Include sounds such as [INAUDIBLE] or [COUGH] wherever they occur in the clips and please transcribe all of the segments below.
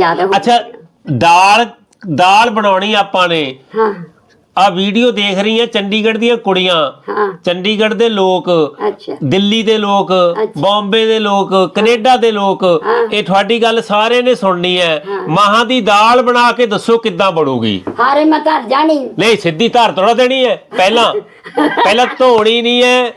ਜ਼ਿਆਦਾ ਹੋ ਅੱਛਾ ਦਾਲ ਦਾਲ ਬਣਾਉਣੀ ਆਪਾਂ ਨੇ। ਹਾਂ। ਆ ਵੀਡੀਓ ਦੇਖ ਰਹੀ ਹੈ ਚੰਡੀਗੜ੍ਹ ਦੀਆਂ ਕੁੜੀਆਂ। ਹਾਂ। ਚੰਡੀਗੜ੍ਹ ਦੇ ਲੋਕ ਅੱਛਾ। ਦਿੱਲੀ ਦੇ ਲੋਕ। ਬੰਬੇ ਦੇ ਲੋਕ ਕੈਨੇਡਾ ਦੇ ਲੋਕ। ਇਹ ਤੁਹਾਡੀ ਗੱਲ ਸਾਰੇ ਨੇ ਸੁਣਨੀ ਹਾਂ। ਮਾਹਾਂ ਦੀ ਦਾਲ ਬਣਾ ਕੇ ਦੱਸੋ ਕਿੱਦਾਂ ਬਣੂਗੀ। ਹਾਰੇ ਮੈਂ ਘਰ ਜਾਣੀ। ਨਹੀਂ ਸਿੱਧੀ ਧਾਰ ਤੋੜਾ ਦੇਣੀ ਹੈ। ਪਹਿਲਾਂ ਪਹਿਲਾਂ ਧੋਣੀ ਨਹੀਂ ਹੈ।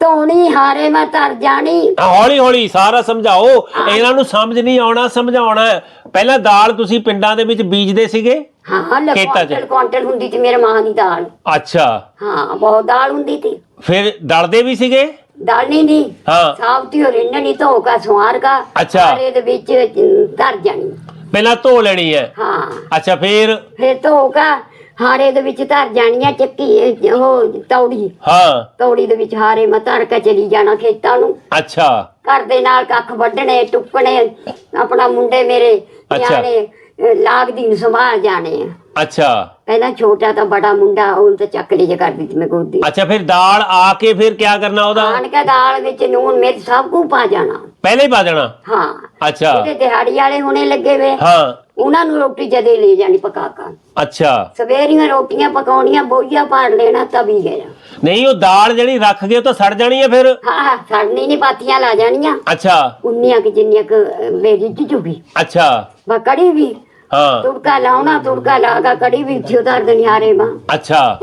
ਧੋਣੀ ਹਾਰੇ ਮੈਂ ਧਰ ਜਾਣੀ। ਹੌਲੀ ਹੌਲੀ ਸਾਰਾ ਸਮਝਾਓ। ਇਹਨਾਂ ਨੂੰ ਸਮਝ ਨਹੀਂ ਆਉਣਾ ਸਮਝਾਉਣਾ ਹੈ। ਪਹਿਲਾਂ ਦਾਲ ਤੁਸੀਂ ਪਿੰਡਾਂ ਦੇ ਵਿੱਚ ਬੀਜਦੇ ਸੀਗੇ? ਹਾਂ ਖੇਤਾਂ 'ਚ। ਕੁਆਂਟਲ ਕੁਆਂਟਲ ਹੁੰਦੀ ਸੀ ਮੇਰੇ ਮਾਂ ਦੀ ਦਾਲ। ਅੱਛਾ। ਹਾਂ ਬਹੁਤ ਦਾਲ ਹੁੰਦੀ ਸੀ। ਫਿਰ ਦਲਦੇ ਵੀ ਸੀਗੇ? ਦਾਲ ਨਹੀਂ ਦੀ ਹਾਂ। ਸਾਬਤੀ ਹੋ ਰਿੰਨਣੀ ਧੋ ਕਾ ਸਵਾਰ ਕਾ ਅੱਛਾ। ਹਾਰੇ ਦੇ ਵਿੱਚ ਅਮ, ਧਰ ਜਾਣੀ। ਪਹਿਲਾਂ ਧੋ ਲੈਣੀ ਹੈ। ਹਾਂ। ਅੱਛਾ ਫਿਰ? ਫਿਰ ਧੋ ਕਾ ਹਾਰੇ ਦੇ ਵਿੱਚ ਧਰ ਜਾਣੀ ਆ ਚੱਕੀ ਉਹ ਤੌੜੀ। ਹਾਂ। ਤੌੜੀ ਦੇ ਵਿੱਚ ਹਾਰੇ ਮੈਂ ਧਰ ਕੇ ਚਲੀ ਜਾਣਾ ਖੇਤਾਂ ਨੂੰ। ਅੱਛਾ। ਘਰ ਦੇ ਨਾਲ ਕੱਖ ਵੱਢਣੇ ਟੁੱਕਣੇ ਆਪਣਾ ਮੁੰਡੇ ਮੇਰੇ ਅਹ, ਲਾਗਦੀ ਨੂੰ ਸੰਭਾਲ ਜਾਣੇ ਆ। ਅੱਛਾ। ਪਹਿਲਾਂ ਛੋਟਾ ਤਾਂ ਬੜਾ ਮੁੰਡਾ ਉਹ ਤਾਂ ਚੱਕਲੀ ਚ ਕਰਦੀ ਸੀ ਮੈਂ ਗੋਦੀ। ਅੱਛਾ ਫਿਰ ਦਾਲ ਆ ਕੇ ਫਿਰ ਕੀ ਕਰਨਾ ਉਹਦਾ? ਆਣ ਕੇ ਦਾਲ ਵਿੱਚ ਨੂਨ ਮਿਰਚ ਸਭ ਕੁ ਪਾ ਜਾਣਾ। ਪਹਿਲੇ ਹੀ ਪਾ ਦੇਣਾ? ਹਾਂ। ਅੱਛਾ। ਜਿਹੜੇ ਦਿਹਾੜੀ ਵਾਲੇ ਹੁਣੇ ਲੱਗੇ ਵੇ। ਹਾਂ। ਉਹਨਾਂ ਨੂੰ ਰੋਟੀ ਜਦੇ ਲੈ ਜਾਣੀ ਪਕਾ ਕੇ ਅੱਛਾ। ਸਵੇਰੀਆਂ ਰੋਟੀਆਂ ਪਕਾਉਣੀਆਂ ਬੋਈਆ ਪਾੜ ਲੈਣਾ ਤਵੀ ਗਿਆ ਨਹੀਂ ਉਹ ਦਾਲ ਜਿਹੜੀ ਰੱਖ ਗਏ ਉਹ ਤਾਂ ਸੜ ਜਾਣੀ ਹੈ ਫਿਰ? ਹਾਂ ਹਾਂ ਸੜਨੀ ਨਹੀਂ ਪਾਤੀਆਂ ਲਾ ਜਾਣੀਆਂ। ਅੱਛਾ। ਉਨੀਆਂ ਕਿ ਜਿੰਨੀਆਂ ਕਿ ਮੇਰੀ ਜੁਗੀ ਅੱਛਾ। ਬਾ ਕੜੀ ਵੀ। ਹਾਂ। ਤੁੜਕਾ ਲਾਉਣਾ ਤੁੜਕਾ ਲਾਗਾ ਕੜੀ ਵੀ ਉਤਾਰ ਦੇਣੀ ਹਾਰੇ ਮਾਂ। ਅੱਛਾ।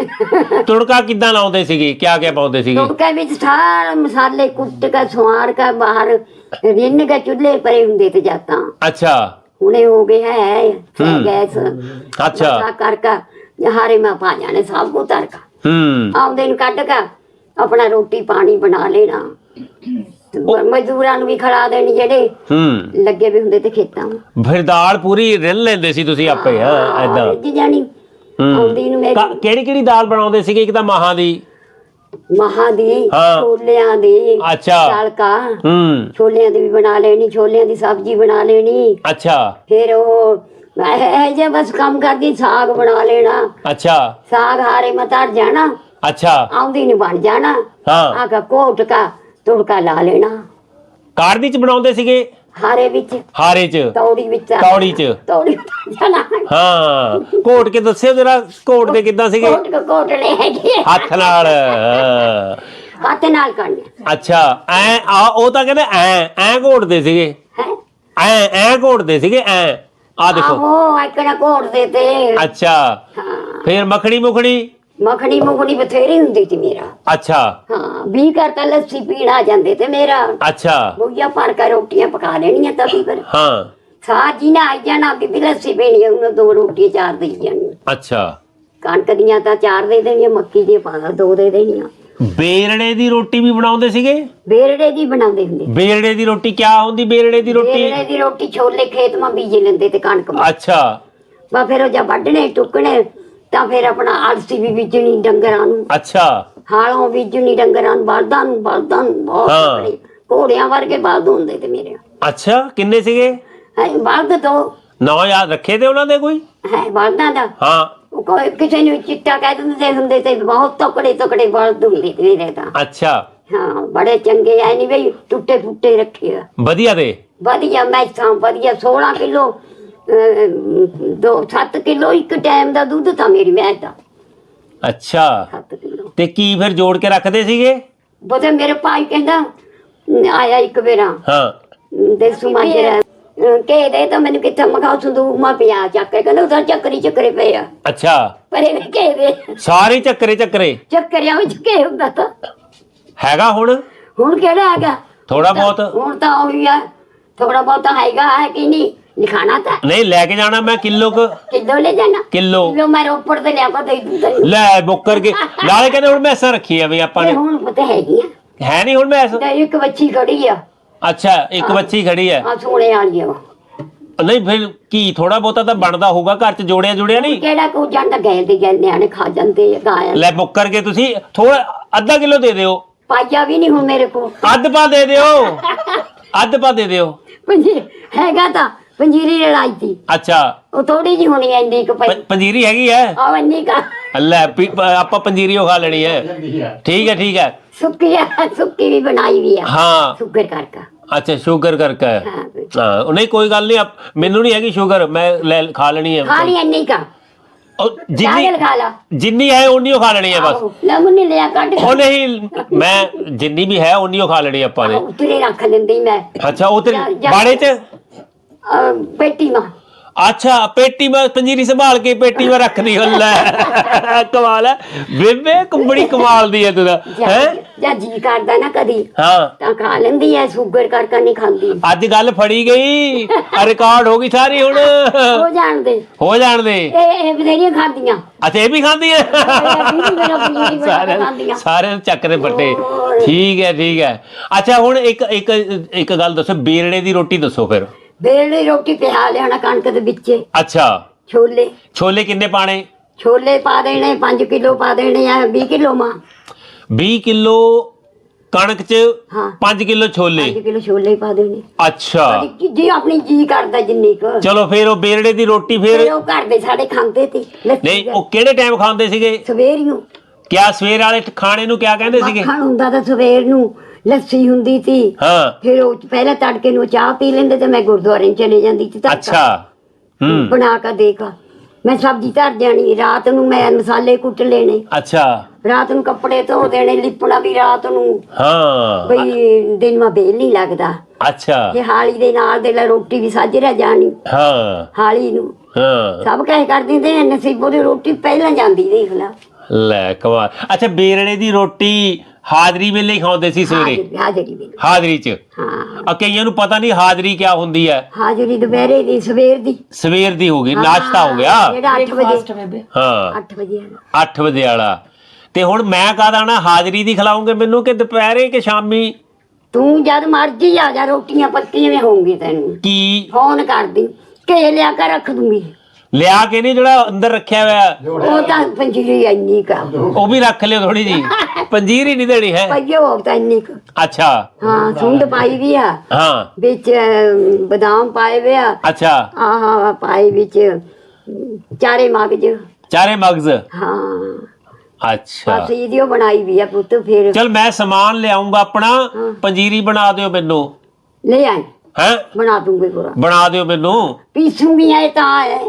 ਤੁੜਕਾ ਕਿੱਦਾਂ ਲਾਉਂਦੇ ਸੀਗੇ? ਕਿਆ ਕਿਆ ਪਾਉਂਦੇ ਸੀਗੇ? ਤੁੜਕੇ ਵਿੱਚ ਸਾਰੇ ਮਸਾਲੇ ਕੁੱਟ ਕੇ ਸਵਾਰ ਕੇ ਬਾਹਰ ਰਿੰਨ ਕੇ ਚੁੱਲ੍ਹੇ ਪਰੇ ਹੁੰਦੇ ਤੇ ਜਾਤਾਂ। ਅੱਛਾ। ਹੁਣੇ ਹੋ ਅੱਛਾ। ਮਸਾ ਕਰ ਕੇ ਹਾਰੇ ਮਾਂ ਪਾ ਜਾਣੇ ਸਭ ਕੁ ਤਰ ਕੇ ਹੂੰ। ਆਉਂਦੇ ਨੂੰ ਕੱਢ ਕੇ ਆਪਣਾ ਰੋਟੀ ਪਾਣੀ ਬਣਾ ਲੈਣਾ। ਤੇ ਮਜ਼ਦੂਰਾਂ ਨੂੰ ਵੀ ਖੜਾ ਦੇਣੀ ਜਿਹੜੇ ਹੂੰ। ਲੱਗੇ ਵੀ ਹੁੰਦੇ ਤੇ ਖੇਤਾਂ ਨੂੰ ਫਿਰ ਦਾਲ ਪੂਰੀ ਰਿੰਨ ਲੈਂਦੇ ਸੀ ਤੁਸੀਂ ਆਪੇ ਹਾਂ ਐਦਾਂ ਰਿੱਝ ਜਾਣੀ। ਹੂੰ। ਆਉਂਦੀ ਨੂੰ ਮੇਰੀ ਕਿਹੜੀ ਕਿਹੜੀ ਦਾਲ ਬਣਾਉਂਦੇ ਸੀਗੇ? ਇੱਕ ਤਾਂ ਮਾਹਾਂ ਦੀ। ਮਹਾਂ ਦੀ ਹਾਂ। ਛੋਲਿਆਂ ਦੀ ਅੱਛਾ। ਤੜਕਾ ਹੂੰ। ਛੋਲਿਆਂ ਦੀ ਵੀ ਬਣਾ ਲੈਣੀ ਛੋਲਿਆਂ ਦੀ ਸਬਜ਼ੀ ਬਣਾ ਲੈਣੀ। ਅੱਛਾ। ਫਿਰ ਉਹ ਇਹ ਜੇ ਬਸ ਕੰਮ ਕਰਦੀ ਸਾਗ ਬਣਾ ਲੈਣਾ। ਅੱਛਾ। ਸਾਗ ਹਾਰੇ ਮਤਾਰ ਜਾਣਾ। ਅੱਛਾ। ਆਉਂਦੀ ਨਹੀਂ ਬਣ ਜਾਣਾ। ਹਾਂ। ਆ ਕਾ ਕੋਟ ਕਾ ਤੁੜਕਾ ਲਾ ਲੈਣਾ। ਕਾੜਦੀ ਚ ਬਣਾਉਂਦੇ ਸੀਗੇ? ਹਾਰੇ ਵਿੱਚ। ਹਾਰੇ ਚ। ਤੌੜੀ ਵਿੱਚ। ਤੌੜੀ ਚ। ਤੌੜੀ ਵਿੱਚ ਜਾਣਾ। ਹਾਂ। ਘੋਟ ਕੇ ਦੱਸਿਓ ਜਰਾ ਘੋਟ ਦੇ ਕਿੱਦਾਂ ਸੀਗੇ? ਕੋਟ ਕੋ ਕੋਟਲੇ ਹੈਗੇ ਹੱਥ ਨਾਲ। ਹਾਂ। ਹੱਥ ਨਾਲ ਕਰਨੇ ਅੱਛਾ ਐ ਆ ਉਹ ਤਾਂ ਕਹਿੰਦੇ ਐ ਐ ਘੋਟਦੇ ਸੀਗੇ। ਹੈ? ਐ ਐ ਘੋਟਦੇ ਸੀਗੇ ਐ। ਆ ਦੇਖੋ। ਆਹੋ ਆਕਣਾ ਕੋਟ ਦੇ ਤੇ। ਅੱਛਾ। ਹਾਂ। ਫਿਰ ਮੱਖਣੀ ਮੁਖਣੀ? ਮੱਖਣੀ ਮੁਖਣੀ ਬਥੇਰੀ ਹੁੰਦੀ ਸੀ ਮੇਰਾ। ਅੱਛਾ। ਹਾਂ ਵੀ ਕਰਤਾ ਲੱਸੀ ਪੀਣ ਆ ਜਾਂਦੇ ਤੇ ਮੇਰਾ। ਅੱਛਾ। ਬੁਈਆ ਭਰ ਕੇ ਰੋਟੀਆਂ ਪਕਾ ਲੈਣੀਆਂ ਤਵੀ ਪਰ। ਹਾਂ। ਸਾਰ ਜੀ ਨਾ ਆਈ ਜਾਣਾ ਬੀਬੀ ਲੱਸੀ ਪੀਣੀ ਆ, ਉਹਨੂੰ ਦੋ ਰੋਟੀਆਂ ਚਾਰ ਦੇਈ ਜਾਣੀ ਅੱਛਾ। ਕਣਕ ਦੀਆਂ ਤਾਂ ਚਾਰ ਦੇ ਦੇਣੀਆਂ ਮੱਕੀ ਦੀਆਂ ਪਾ ਦੋ ਦੇ ਦੇਣੀਆਂ। ਬੇਰੜੇ ਦੀ ਰੋਟੀ ਵੀ ਬਣਾਉਂਦੇ ਸੀਗੇ? ਬੇਰੜੇ ਦੀ ਬਣਾਉਂਦੇ ਹੁੰਦੇ ਬੇਰੜੇ ਦੀ ਰੋਟੀ ਕਿਆ ਹੁੰਦੀ ਬੇਰੜੇ ਦੀ ਰੋਟੀ? ਬੇਰੜੇ ਦੀ ਰੋਟੀ ਛੋਲੇ ਖੇਤ ਮਾ ਬੀਜ ਲੈਂਦੇ ਤੇ ਕਣਕ ਮਾ ਅੱਛਾ। ਬਾ ਫਿਰ ਉਹ ਜਾਂ ਵੱਢਣੇ ਟੁਕਣੇ ਤਾਂ ਫਿਰ ਆਪਣਾ ਅਲਸੀ ਵੀ ਬੀਜਣੀ ਡੰਗਰਾਂ ਨੂੰ। ਅੱਛਾ। ਹਾਲੋਂ ਬੀਜਣੀ ਡੰਗਰਾਂ ਨੂੰ ਬਲਦਾਂ ਨੂੰ ਬਲਦਾਂ ਨੂੰ ਬਹੁਤ ਹਾਂ। ਘੋੜਿਆਂ ਵਰਗੇ ਬਲਦ ਹੁੰਦੇ ਤੇ ਮੇਰੇ। ਅੱਛਾ ਕਿੰਨੇ ਸੀਗੇ? ਹੈ ਬਲਦ ਤੋਂ ਨਾਂ ਯਾਦ ਰੱਖੇ ਤੇ ਉਹਨਾਂ ਦੇ ਕੋਈ? ਹੈ ਬਲਦਾਂ ਦਾ। ਹਾਂ। ਕੋਈ ਕਿਸੇ ਨੂੰ ਚਿੱਟਾ ਕਹਿ ਦਿੰਦੇ ਹੁੰਦੇ ਤੇ ਬਹੁਤ ਤਕੜੇ ਤਕੜੇ ਬਲਦ ਹੁੰਦੇ ਤੇ ਮੇਰੇ ਤਾਂ। ਅੱਛਾ। ਹਾਂ ਬੜੇ ਚੰਗੇ ਐ ਨਹੀਂ ਬਈ ਟੁੱਟੇ ਫੁੱਟੇ ਰੱਖੇ ਆ। ਵਧੀਆ ਦੇ ਵਧੀਆ ਮੈਸਾਂ ਵਧੀਆ 16 ਕਿਲੋ ਦੋ 7 ਕਿਲੋ ਇੱਕ ਟਾਈਮ ਦਾ ਦੁੱਧ ਤਾਂ ਮੇਰੀ ਮੈਸ ਦਾ। ਅੱਛਾ। 7 ਕਿਲੋ। ਤੇ ਕੀ ਫਿਰ ਜੋੜ ਕੇ ਰੱਖਦੇ ਸੀਗੇ? ਬਤੇ ਮੇਰੇ ਭਾਈ ਕਹਿੰਦਾ ਆਇਆ ਇੱਕ ਵੇਰਾ। ਹਾਂ। ਦੇਸੂ ਮਾਜਰਾ ਕੇ ਦੇ ਤਾਂ ਮੈਨੂੰ ਕਿੱਥੇ ਮਖਾਉ ਸੰਦੂਕ ਮਾ ਪਿਆ ਚੱਕ ਕੇ ਕਹਿੰਦਾ ਉਧਰ ਚੱਕਰੀ ਚੱਕਰੇ ਪਏ ਆ। ਅੱਛਾ। ਪਰੇ ਨੇ ਕੇ ਦੇ। ਸਾਰੇ ਚੱਕਰੇ ਚੱਕਰੇ? ਚੱਕਰਿਆਂ ਵਿੱਚ ਕੇ ਹੁੰਦਾ ਤਾਂ। ਹੈਗਾ ਹੁਣ? ਹੁਣ ਕਿਹੜਾ ਹੈਗਾ? ਥੋੜਾ ਬਹੁਤ। ਹੁਣ ਤਾਂ ਉਹੀ ਆ। ਥੋੜਾ ਬਹੁਤਾ ਹੈਗਾ ਹੈ ਕਿ ਨਹੀਂ? ਲਿਖਾਣਾ ਤਾਂ। ਨਹੀਂ ਲੈ ਕੇ ਜਾਣਾ ਮੈਂ ਕਿਲੋ ਕੁ। ਕਿੱਦੋਂ ਲੈ ਜਾਣਾ? ਕਿਲੋ। ਕਿਲੋ ਮੈਂ ਰੋਪੜ ਤੇ ਲਿਆ ਕੇ ਦੇ ਦਿੰਦਾ ਲੈ ਬੁੱਕਰ ਕੇ। ਨਾਲੇ ਕਹਿੰਦੇ ਹੁਣ ਮੈਸਾਂ ਰੱਖੀ ਆ ਵੀ ਆਪਾਂ ਨੇ। ਹੁਣ ਪਤਾ ਹੈਗੀ ਆ ਹੈ ਨਹੀਂ ਹੁਣ ਮੈਸ। ਇੱਕ ਬੱਚੀ ਖੜੀ ਆ। ਅੱਛਾ ਇੱਕ ਬੱਚੀ ਖੜੀ ਹੈ। ਆ ਸੋਨੇ ਵਾਲੀ ਆ ਨਹੀਂ ਫਿਰ ਕੀ ਥੋੜਾ ਬਹੁਤਾ ਤਾਂ ਬਣਦਾ ਹੋਊਗਾ ਘਰ ਚ ਜੋੜਿਆ ਜੁੜਿਆ ਨਹੀਂ? ਕਿਹੜਾ ਕੋ ਜਾਂਦਾ ਗੈਲ ਦੇ ਗੈਲ ਨਿਆਣੇ ਖਾ ਜਾਂਦੇ ਆ ਗਾਇਆ। ਲੈ ਬੁੱਕਰ ਕੇ ਤੁਸੀਂ ਥੋੜਾ ਅੱਧਾ ਕਿਲੋ ਦੇ ਦਿਓ। ਪਾਇਆ ਵੀ ਨਹੀਂ ਹੁਣ ਮੇਰੇ ਕੋ ਅੱਧ ਪਾ ਦੇ ਦਿਓ। ਅੱਧ ਪਾ ਦੇ ਦਿਓ। ਪੰਜੀ ਹੈਗਾ ਤਾਂ ਪੰਜੀਰੀ ਲੜਾਈ ਸੀ। ਅੱਛਾ। ਉਹ ਥੋੜੀ ਜੀ ਹੋਣੀ ਐ ਇੰਨੀ ਕੁ ਪਈ। ਪ- ਪੰਜੀਰੀ ਹੈਗੀ ਹੈ? ਆ ਇੰਨੀ ਕਾ। ਲੈ ਪੀ- ਪ- ਆਪਾਂ ਪੰਜੀਰੀ ਉਹ ਖਾ ਲੈਣੀ ਹੈ। ਠੀਕ ਹੈ ਠੀਕ ਹੈ। ਸੁੱਕੀ ਆ ਸੁੱਕੀ ਵੀ ਬਣਾਈ ਵੀ ਆ। ਹਾਂ। ਸ਼ੂਗਰ ਕਰਕੇ। ਅੱਛਾ ਸ਼ੂਗਰ ਕਰਕੇ ਹੈ। ਹਾਂ। ਹਾਂ ਉਹ ਨਹੀਂ ਕੋਈ ਗੱਲ ਨਹੀਂ ਆਪ- ਮੈਨੂੰ ਨਹੀਂ ਹੈਗੀ ਸ਼ੂਗਰ ਮੈਂ ਲੈ ਖਾ ਲੈਣੀ ਹੈ। ਖਾ ਲਈ ਇੰਨੀ ਕਾ। ਉਹ ਜਿੰਨੀ ਚਾਗਲ ਖਾ ਲਾ। ਜਿੰਨੀ ਹੈ ਉਨੀ ਓ ਖਾ ਲੈਣੀ ਹੈ ਬਸ। ਆਹੋ, ਲੈ ਮੁੰਨੀ ਲਿਆ ਕੱਢ ਉਹ ਨਹੀਂ ਮੈਂ ਜਿੰਨੀ ਵੀ ਹੈ ਉਨੀ ਓ ਖਾ ਲੈਣੀ ਆਪਾਂ ਨੇ। ਉਤਰੇ ਰੱਖ ਲੈਂਦੀ ਮੈਂ। ਅੱਛਾ ਉਹ ਤੇ ਜਾ- ਜਾ- ਬਾੜੇ 'ਚ? ਅਹ, ਪੇਟੀ ਮਾ। ਅੱਛਾ ਪੇਟੀ ਮੈਂ ਪੰਜੀਰੀ ਸੰਭਾਲ ਕੇ ਪੇਟੀ ਮੈਂ ਰੱਖਦੀ ਹੁੱਲਾ ਕਮਾਲ ਹੈ। ਬੇਬੇ ਕੁੰਬੜੀ ਕਮਾਲ ਦੀ ਹੈ ਤੂੰ ਹੈ? ਜਾਂ ਜੀ ਕਰਦਾ ਨਾ ਕਦੀ। ਹਾਂ। ਤਾਂ ਖਾ ਲੈਂਦੀ ਐ ਸ਼ੂਗਰ ਕਰਕੇ ਨਹੀਂ ਖਾਂਦੀ। ਅੱਜ ਗੱਲ ਫੜੀ ਗਈ। ਆ ਰਿਕਾਰਡ ਹੋ ਗਈ ਸਾਰੀ ਹੁਣ। ਹੋ ਜਾਣਦੇ। ਹੋ ਜਾਣ ਦੇ ਇਹ ਇਹ ਬਥੇਰੀਆਂ ਖਾਂਦੀਆਂ। ਅੱਛਾ ਇਹ ਵੀ ਖਾਂਦੀ ਹੈ? ਇਹ ਵੀ ਮੇਰਾ ਪਨੀਰੀ ਬਣਾ ਕੇ ਖਾਂਦੀਆਂ ਸਾਰਿਆਂ ਸਾਰਿਆਂ ਨੂੰ ਚੱਕ ਦੇ ਬੱਟੇ ਠੀਕ ਹੈ ਠੀਕ ਹੈ। ਅੱਛਾ ਹੁਣ ਇੱਕ ਇੱਕ ਇੱਕ ਗੱਲ ਦੱਸੋ ਬੇਰੜੇ ਦੀ ਰੋਟੀ ਦੱਸੋ ਫਿਰ। ਵੇਲੇ ਰੋਟੀ ਪਿਆ ਲਿਆਣਾ ਕਣਕ ਦੇ ਵਿੱਚ। ਅੱਛਾ। ਛੋਲੇ। ਛੋਲੇ ਕਿੰਨੇ ਪਾਣੇ ਛੋਲੇ ਪਾ ਦੇਣੇ 5 ਕਿਲੋ ਪਾ ਦੇਣੇ ਆ 20 ਕਿਲੋ ਮਾਂ। 20 ਕਿਲੋ ਕਣਕ ਚ ਹਾਂ। 5 ਕਿਲੋ ਛੋਲੇ। 5 ਕਿਲੋ ਛੋਲੇ ਪਾ ਦੇਣੇ। ਅੱਛਾ। ਜੀ- ਆਪਣੀ ਜੀ ਕਰਦਾ ਜਿੰਨੀ ਕੁ। ਚਲੋ ਫਿਰ ਉਹ ਬੇਰੜੇ ਦੀ ਰੋਟੀ ਫਿਰ ਉਹ ਘਰ ਦੇ ਸਾਡੇ ਖਾਂਦੇ ਤੇ ਨਹੀਂ ਉਹ ਕਿਹੜੇ ਟਾਈਮ ਖਾਂਦੇ ਸੀਗੇ? ਸਵੇਰੀਓ। ਕਿਆ ਸਵੇਰ ਵਾਲੇ ਖਾਣੇ ਨੂੰ ਕਿਆ ਕਹਿੰਦੇ ਸੀਗੇ? ਮੱਖਣ ਹੁੰਦਾ ਤਾਂ ਸਵੇਰ ਨੂੰ। ਲੱਸੀ ਹੁੰਦੀ ਸੀ। ਹਾਂ। ਫਿਰ ਉਹ ਪਹਿਲਾਂ ਤੜਕੇ ਨੂੰ ਚਾਹ ਪੀ ਲੈਂਦੇ ਤੇ ਮੈਂ ਗੁਰਦੁਆਰੇ ਨੂੰ ਚਲੇ ਜਾਂਦੀ ਸੀ ਤੜਕਾ। ਅੱਛਾ। ਹੂੰ। ਬਣਾ ਕੇ ਦੇਖਾ। ਮੈਂ ਸਬਜ਼ੀ ਧਰ ਜਾਣੀ ਰਾਤ ਨੂੰ ਮੈਂ ਮਸਾਲੇ ਕੁੱਟ ਲੈਣੇ। ਅੱਛਾ। ਰਾਤ ਨੂੰ ਕੱਪੜੇ ਧੋ ਦੇਣੇ ਲਿਪਣਾ ਵੀ ਰਾਤ ਨੂੰ। ਹਾਂ। ਬਈ ਦਿਨ ਮਾ ਬੇਲ ਨਹੀਂ ਲੱਗਦਾ। ਅੱਛਾ। ਕਿ ਹਾਲੀ ਦੇ ਨਾਲ ਦੇ ਲੈ ਰੋਟੀ ਵੀ ਸੱਜ ਰਹਿ ਜਾਣੀ। ਹਾਂ। ਹਾਲੀ ਨੂੰ। ਹਾਂ। ਸਭ ਕਹੇ ਕਰ ਦਿੰਦੇ ਨਸੀਬੋ ਦੀ ਰੋਟੀ ਪਹਿਲਾਂ ਜਾਂਦੀ ਦੇਖ ਲੈ। ਲੈ ਕਮਾਲ। ਅੱਛਾ ਬੇਰੜੇ ਦੀ ਰੋਟੀ ਹਾਜ਼ਰੀ ਵੇਲੇ ਹੀ ਖਾਂਦੇ ਸੀ ਸਵੇਰੇ? ਹਾਜ਼ਰੀ ਹਾਜ਼ਰੀ ਦੀ ਹਾਜ਼ਰੀ ਚ? ਹਾਂ। ਆ ਕਈਆਂ ਨੂੰ ਪਤਾ ਨਹੀਂ ਹਾਜ਼ਰੀ ਕਿਆ ਹੁੰਦੀ ਹੈ। ਹਾਜ਼ਰੀ ਦੁਪਹਿਰੇ ਦੀ ਸਵੇਰ ਦੀ। ਸਵੇਰ ਦੀ ਹੋ ਗਈ ਨਾਸ਼ਤਾ ਹੋ ਗਿਆ? ਜਿਹੜਾ 8 ਵਜੇ ਹਾਂ। 8 ਵਜੇ ਵਾਲਾ। 8 ਵਜੇ ਵਾਲਾ ਤੇ ਹੁਣ ਮੈਂ ਕਾਹਦਾ ਨਾ ਹਾਜ਼ਰੀ ਦੀ ਖਿਲਾਉਂਗੇ ਮੈਨੂੰ ਕਿ ਦੁਪਹਿਰੇ ਕਿ ਸ਼ਾਮੀ? ਤੂੰ ਜਦ ਮਰਜ਼ੀ ਆ ਜਾ ਰੋਟੀਆਂ ਪੱਕੀਆਂ ਵੀ ਹੋਣਗੀ ਤੈਨੂੰ। ਕੀ? ਫੋਨ ਕਰਦੀ ਕੇ ਲਿਆ ਕੇ ਰੱਖ ਦੂੰਗੀ। ਲਿਆ ਕੇ ਨਹੀਂ ਜਿਹੜਾ ਅੰਦਰ ਰੱਖਿਆ ਹੋਇਆ? ਉਹ ਤਾਂ ਪੰਜੀਰੀ ਇੰਨੀ ਕਾ ਉਹ ਵੀ ਰੱਖ ਲਿਓ ਥੋੜੀ ਜੀ [LAUGHS] ਪੰਜੀਰ ਹੀ ਨਹੀਂ ਦੇਣੀ ਹੈ? ਪਈਓ ਤਾਂ ਇੰਨੀ ਕੁ। ਅੱਛਾ। ਹਾਂ ਸੁੰਡ ਪਾਈ ਵੀ ਆ। ਹਾਂ। ਵਿੱਚ ਅਹ, ਬਦਾਮ ਪਾਏ ਵੇ ਆ। ਅੱਛਾ। ਆਹ ਪਾਏ ਵਿੱਚ ਅਮ, ਚਾਰੇ ਮਗਜ। ਚਾਰੇ ਮਗਜ਼? ਹਾਂ। ਅੱਛਾ। ਬਸ ਇਹਦੀ ਉਹ ਬਣਾਈ ਵੀ ਆ ਪੁੱਤ ਫਿਰ। ਚਲ ਮੈਂ ਸਮਾਨ ਲਿਆਉਂਗਾ ਆਪਣਾ। ਪੰਜੀਰੀ ਬਣਾ ਦਿਓ ਮੈਨੂੰ। ਲੈ ਆਈ। ਹੈ? ਬਣਾ ਦੂੰਗੀ ਪੂਰਾ। ਬਣਾ ਦਿਓ ਮੈਨੂੰ। ਪੀਸੂਗੀ ਐ ਤਾਂ ਹੈ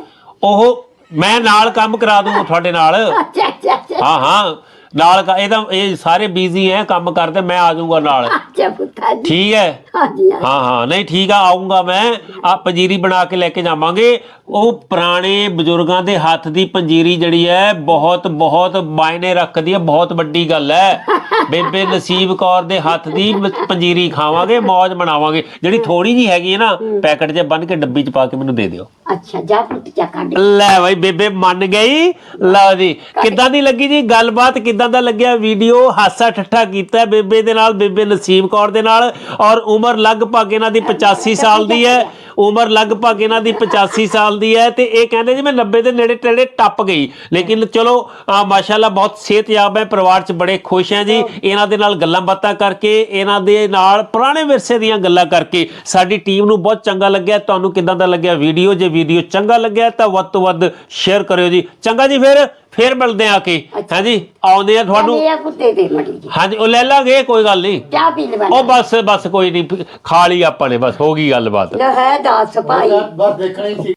ਉਹ ਮੈਂ ਨਾਲ ਕੰਮ ਕਰਾ ਦੂੰ ਤੁਹਾਡੇ ਨਾਲ। ਅੱਛਾ ਅੱਛਾ ਅੱਛਾ। ਹਾਂ ਹਾਂ। ਨਾਲ ਕ- ਇਹ ਤਾਂ ਇਹ ਸਾਰੇ ਬਿਜ਼ੀ ਹੈ ਕੰਮ ਕਰਦੇ ਮੈਂ ਆ ਜਾਊਂਗਾ ਨਾਲ। ਅੱਛਾ ਪੁੱਤਾ ਜੀ। ਠੀਕ ਹੈ ਹਾਂਜੀ ਹਾਂ। ਹਾਂ ਹਾਂ। ਨਹੀਂ ਠੀਕ ਆ ਆਉਂਗਾ ਮੈਂ। ਆ ਪੰਜੀਰੀ ਬਣਾ ਕੇ ਲੈ ਕੇ ਜਾਵਾਂਗੇ। ਉਹ ਪੁਰਾਣੇ ਬਜ਼ੁਰਗਾਂ ਦੇ ਹੱਥ ਦੀ ਪੰਜੀਰੀ ਜਿਹੜੀ ਹੈ ਬਹੁਤ ਬਹੁਤ ਮਾਇਨੇ ਰੱਖਦੀ ਹੈ ਬਹੁਤ ਵੱਡੀ ਗੱਲ ਹੈ ਬੇਬੇ ਨਸੀਬ ਕੌਰ ਦੇ ਹੱਥ ਦੀ ਮ- ਪੰਜੀਰੀ ਖਾਵਾਂਗੇ ਮौज ਮਨਾਵਾਂਗੇ। ਜਿਹੜੀ ਥੋੜੀ ਜੀ ਹੈਗੀ ਹੈ ਨਾ ਪੈਕਟ 'ਚ ਬੰਨ ਕੇ ਡੱਬੀ 'ਚ ਪਾ ਕੇ ਮੈਨੂੰ ਦੇ ਦਿਓ। ਅੱਛਾ ਜਾ ਪੁੱਤ ਜਾ ਕੱਢ। ਲੈ ਬਾਈ ਬੇਬੇ ਮੰਨ ਗਈ। ਲਓ ਜੀ ਕਿੱਦਾਂ ਦੀ ਲੱਗੀ ਜੀ? ਗੱਲਬਾਤ ਕਿੱਦਾਂ ਦਾ ਲੱਗਿਆ ਵੀਡੀਓ? ਹਾਸਾ ਠੱਠਾ ਕੀਤਾ ਬੇਬੇ ਦੇ ਨਾਲ, ਬੇਬੇ ਨਸੀਬ ਕੌਰ ਦੇ ਨਾਲ, ਔਰ ਉਮਰ ਲਗਭਗ ਇਹਨਾਂ ਦੀ 85 ਸਾਲ ਦੀ ਹੈ। ਉਮਰ ਲਗਭਗ ਇਹਨਾਂ ਦੀ 85 ਸਾਲ ਦੀ ਹੈ ਤੇ ਇਹ ਕਹਿੰਦੇ ਜੀ ਮੈਂ 90 ਦੇ ਨੇੜੇ ਤੇੜੇ ਟੱਪ ਗਈ। ਲੇਕਿਨ ਚਲੋ ਮਾਸ਼ਾਅੱਲਾ ਬਹੁਤ ਸਿਹਤਯਾਬ ਹੈ, ਪਰਿਵਾਰ 'ਚ ਬੜੇ ਖੁਸ਼ ਹੈ ਜੀ। ਇਹਨਾਂ ਦੇ ਨਾਲ ਗੱਲਾਂ ਬਾਤਾਂ ਕਰਕੇ, ਇਹਨਾਂ ਦੇ ਨਾਲ ਪੁਰਾਣੇ ਵਿਰਸੇ ਦੀਆਂ ਗੱਲਾਂ ਕਰਕੇ ਸਾਡੀ ਟੀਮ ਨੂੰ ਬਹੁਤ ਚੰਗਾ ਲੱਗਿਆ। ਤੁਹਾਨੂੰ ਕਿੱਦਾਂ ਦਾ ਲੱਗਿਆ ਵੀਡੀਓ? ਜੇ ਵੀਡੀਓ ਚੰਗਾ ਲੱਗਿਆ ਤਾਂ ਵੱਧ ਤੋਂ ਵੱਧ ਸ਼ੇਅਰ ਕਰਿਓ ਜੀ। ਚੰਗਾ ਜੀ ਫਿਰ। ਫਿਰ ਮਿਲਦੇ ਆ ਕੇ। ਹਾਂਜੀ ਆਉਂਦੇ ਆ ਤੁਹਾਨੂੰ। ਆ ਪੁੱਤੇ ਦੇ ਮੜੀ ਜੀ। ਹਾਂਜੀ ਉਹ ਲੈ ਲਾਂਗੇ ਕੋਈ ਗੱਲ ਨਹੀਂ। ਚਾਹ ਪੀ ਲਵਾ ਉਹ ਬਸ ਬਸ ਕੋਈ ਨਹੀਂ ਖਾ ਲਈ ਆਪਾਂ ਨੇ ਬਸ ਹੋ ਗਈ ਗੱਲਬਾਤ। ਲੈ ਹੈ 10 ਭਾਈ। ਬਸ ਦੇਖਣਾ ਸੀ।